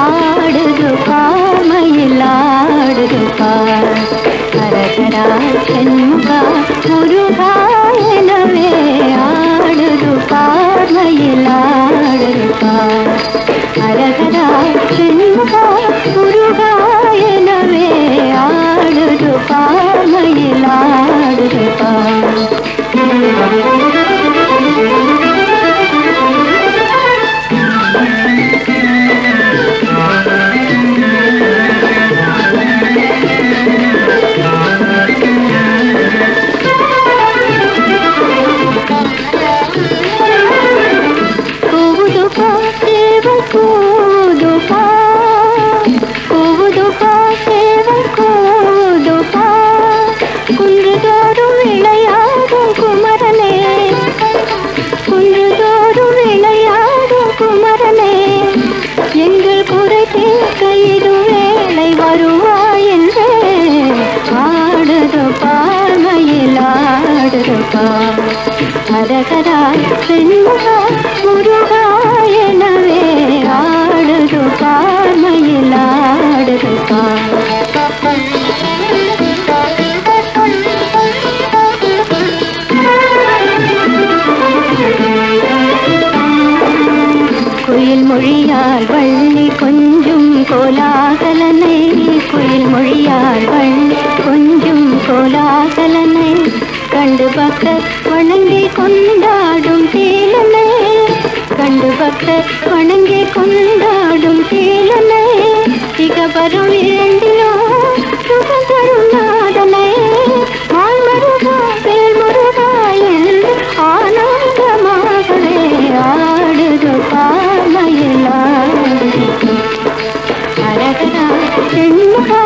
ஆடுது பாமையில் ஆடுது பார் அரகரா சென்முகா முருகா எனவே ஆடுது பார்மையில் ஆடுது பார் அரகரா குயில் மொழியால் வள்ளி கொஞ்சும் கோலாகலனை குயில் மொழியால் வள்ளி கொஞ்சும் கோலாகலனை கண்டு பக்க வணங்கி கொண்டார். காக்க வணங்கி கொண்டாடும் தேலனை. இக வரும் இரண்டிலோ சுகம் தரும் நாதனை. மால் மருகா வேல் ஆனந்தமாகவே ஆடுது பாலையில் ஆடுது அழகனா செண்முகா